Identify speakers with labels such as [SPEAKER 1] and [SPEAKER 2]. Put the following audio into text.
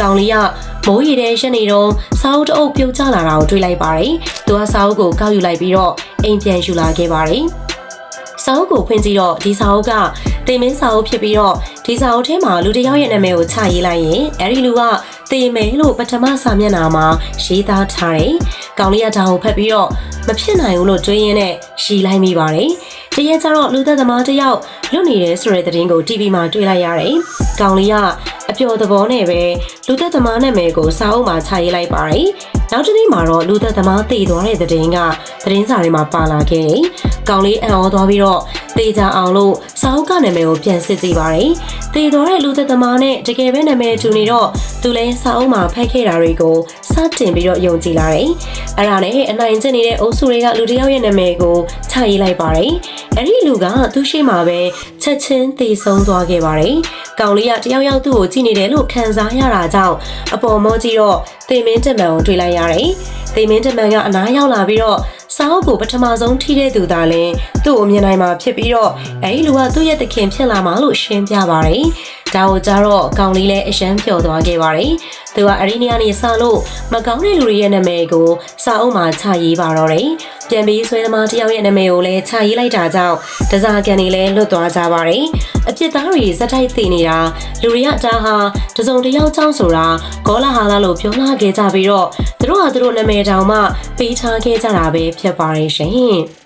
[SPEAKER 1] ကောင်လေးကမိုးရီတဲ့ရက်နေတော့စာအုပ်တအုပ်ပြုတ်ကျလာတာကိုတွေ့လိုက်ပါတယ်။သူကစာအုပ်ကိုကောက်ယူလိုက်ပြီးတော့အိမ်ပြန်ယူလာခဲ့ပါတယ်။စာအုပ်ကိုဖွင့်ကြည့်တော့ဒီစာအုပ်ကတိမ်မင်းစာအုပ်ဖြစ်ပြီးတော့ဒီစာအုပ်ထဲမှာလူတစ်ယောက်ရဲ့နာမည်ကိုချရေးလိုက်ရင်အဲ့ဒီလူကတေမဲလို့ပထမစာမျက်နှာမှာရေးသားထားတယ်။ကောင်လေးကဒါကိုဖတ်ပြီးတော့မဖြစ်နိုင်ဘူးလို့တွေးရင်းနဲ့ရှီလိုက်မိပါတယ်။တရက်ကျတော့လူသက်သမားတစ်ယောက်လွတ်နေတယ်ဆိုတဲ့သတင်းကို TV မှာတွေ့လိုက်ရတယ်။ကောင်လေးက အပျော်သဘောနဲ့ပဲလူသက်သမားနာမည်ကိုစာအုပ်မှာချရေးလိုက်ပါတယ်။နောက်တစ်နေ့မှာတော့လူသက်သမားတည်သွားတဲ့သတင်းကသတင်းစာတွေမှာပါလာခဲ့တယ်။ကောင်လေးအံ့ဩသွားပြီးတော့တေချာအောင်လို့စာအုပ်ကနာမည်ကိုပြန်စစ်ကြည့်ပါတယ်။တည်သွားတဲ့လူသက်သမားနဲ့တကယ်ပဲနာမည်တူနေတော့သူလည်းစာအုပ်မှာဖတ်ခဲ့တာတွေကို စတင်ပြီးတော့ယုံကြည်လာတယ်။အဲ့ဒါနဲ့အနိုင်ကျင့်နေတဲ့အုပ်စုတွေကလူတစ်ယောက်ရဲ့နာမည်ကိုချရေးလိုက်ပါတယ်။အဲ့ဒီလူကသူ့ရှိမှာပဲချက်ချင်းတည်ဆုံးသွားခဲ့ပါတယ်။ကောင်လေးကတယောက်ယောက်သူ့ကိုကြည့်နေတယ်လို့ခံစားရတာကြောင့်အပေါ်မောကြည့်တော့တေမင်းတက်မန်ကိုတွေ့လိုက်ရတယ်။တေမင်းတက်မန်ကအနားရောက်လာပြီးတော့ စာအုပ်ကိုပထမဆုံးထိတဲ့သူသာလဲသူ့ကိုမြင်နိုင်မှာဖြစ်ပြီးတော့အဲဒီလူကသူ့ရဲ့တခင်ဖြစ်လာမှာလို့ရှင်းပြပါတယ်။ဒါကိုကြတော့ကောင်လေးလည်းအယမ်းပျော်သွားခဲ့ပါတယ်။သူကအရီနီယာနေစလို့မကောင်းတဲ့လူတွေရဲ့နာမည်ကိုစာအုပ်မှာချရေးပါတော့တယ်။ပြန်ပြီးဆွဲသမားတယောက်ရဲ့နာမည်ကိုလည်းချရေးလိုက်တာကြောင့်တစားကန်တွေလည်းလွတ်သွားကြပါတယ်။အပြစ်သားတွေစက်တိုက်သိနေတာလူတွေကဒါဟာတစုံတစ်ယောက်ကြောင့်ဆိုတာဂေါလာဟာလာလို့ပြောလာခဲ့ကြပြီးတော့သူ တို့ဟာသူတို့နာမည်တောင်မှပေးထားခဲ့ကြတာပဲဖြစ်ပါတယ်ရှင်။